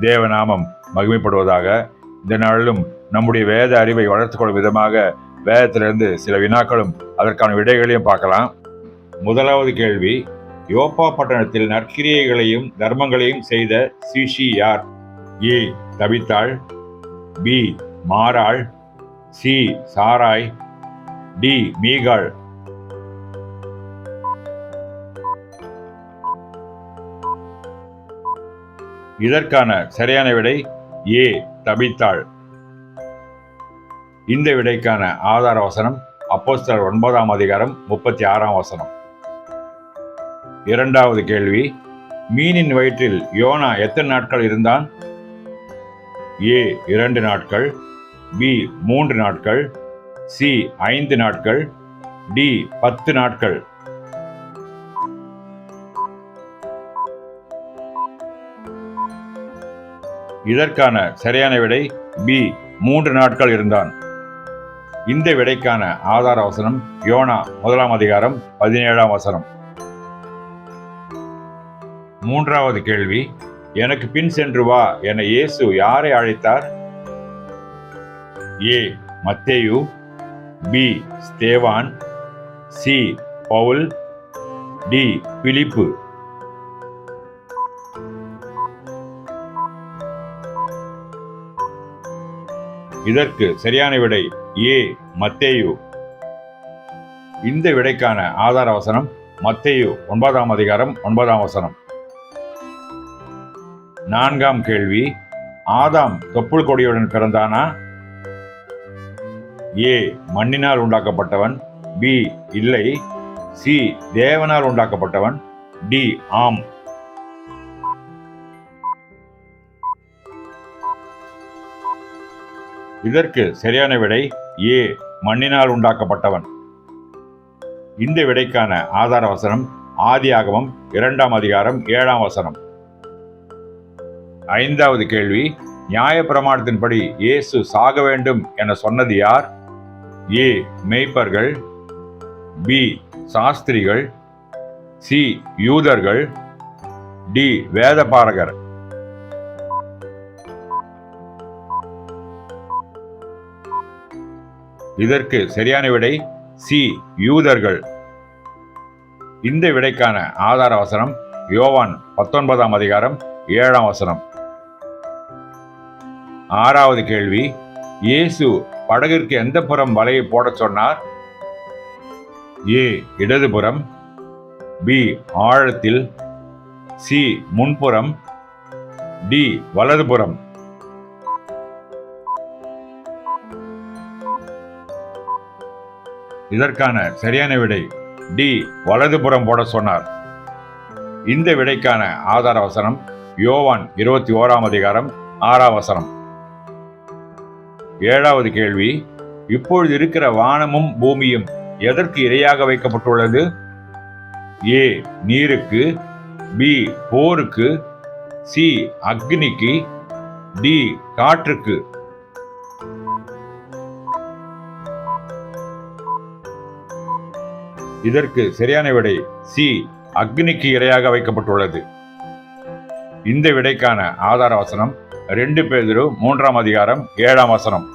தேவநாமம் மகிமைப்படுவதாக இந்த நாளிலும் நம்முடைய வேத அறிவை வளர்த்துக்கொள்ளும் விதமாக வேதத்திலிருந்து சில வினாக்களும் அதற்கான விடைகளையும் பார்க்கலாம். முதலாவது கேள்வி யோப்பா பட்டணத்தில் நற்கிரியைகளையும் தர்மங்களையும் செய்த சிஷி யார்? ஏ தவித்தாள் பி மாறாள் சி சாராய் டி மீகாள். இதற்கான சரியான விடை ஏ தபித்தாள். இந்த விடைக்கான ஆதார வசனம் அப்போஸ்தலர் ஒன்பதாம் அதிகாரம் முப்பத்தி ஆறாம் வசனம். இரண்டாவது கேள்வி மீனின் வயிற்றில் யோனா எத்தனை நாட்கள் இருந்தான்? ஏ இரண்டு நாட்கள் பி மூன்று நாட்கள் சி ஐந்து நாட்கள் டி பத்து நாட்கள். இதற்கான சரியான விடை பி மூன்று நாட்கள் இருந்தான். இந்த விடைக்கான ஆதார வசனம் யோனா முதலாம் அதிகாரம் பதினேழாம் வசனம். மூன்றாவது கேள்வி எனக்கு பின் சென்று வா என இயேசு யாரை அழைத்தார்? ஏ. மத்தேயு பி. ஸ்தேவான் சி. பவுல் டி. பிலிப்பு. இதற்கு சரியான விடை ஏ மத்தேயு. இந்த விடைக்கான ஆதார வசனம் மத்தேயு ஒன்பதாம் அதிகாரம் ஒன்பதாம் வசனம். நான்காம் கேள்வி ஆதாம் தொப்புள் கொடியுடன் பிறந்தானா? ஏ மண்ணினால் உண்டாக்கப்பட்டவன். பி இல்லை. சி தேவனால் உண்டாக்கப்பட்டவன். டி ஆம். இதற்கு சரியான விடை ஏ. மண்ணினால் உண்டாக்கப்பட்டவன். இந்த விடைக்கான ஆதார வசனம் ஆதியாகமம் இரண்டாம் அதிகாரம் ஏழாம் வசனம். ஐந்தாவது கேள்வி நியாய பிரமாணத்தின்படி இயேசு சாக வேண்டும் என சொன்னது யார்? ஏ. மெய்ப்பர்கள் பி. சாஸ்திரிகள் சி. யூதர்கள் டி. வேதபாரகர். இதற்கு சரியான விடை சி யூதர்கள். இந்த விடைக்கான ஆதார வசனம் யோவான் பத்தொன்பதாம் அதிகாரம் ஏழாம் வசனம். ஆறாவது கேள்வி இயேசு படகிற்கு எந்த புறம் வலையை போடச் சொன்னார்? ஏ இடதுபுறம் பி ஆழத்தில் சி முன்புறம் டி வலதுபுறம் இதற்கான சரியான விடை டி. வலதுபுறம் போட சொன்னார். இந்த விடைக்கான ஆதார வசனம் யோவான் இருபத்தி ஓராம் அதிகாரம் ஆறாம் வசனம். ஏழாவது கேள்வி இப்பொழுது இருக்கிற வானமும் பூமியும் எதற்கு இரையாக வைக்கப்பட்டுள்ளது? ஏ. நீருக்கு பி. போருக்கு சி. அக்னிக்கு டி. காற்றுக்கு. இதற்கு சரியான விடை சி. அக்னிக்கு இரையாக வைக்கப்பட்டுள்ளது. இந்த விடைக்கான ஆதார வசனம் ரெண்டு பேதிரு மூன்றாம் அதிகாரம் ஏழாம் வசனம்.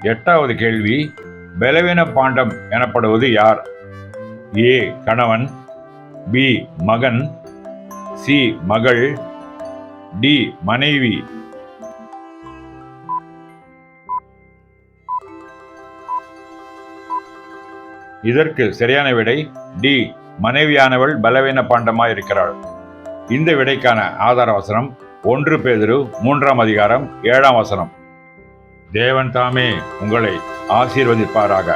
எட்டாவது கேள்வி பலவீன பாண்டம் எனப்படுவது யார்? ஏ. கணவன் பி. மகன் சி. மகள் டி. மனைவி இதற்கு சரியான விடை டி. மனைவியானவள் பலவீன பாண்டமாக இருக்கிறாள் இந்த விடைக்கான ஆதார வசனம் ஒன்று பேதிரு மூன்றாம் அதிகாரம் ஏழாம் வசனம். தேவன் தாமே உங்களை ஆசீர்வதிப்பாராக.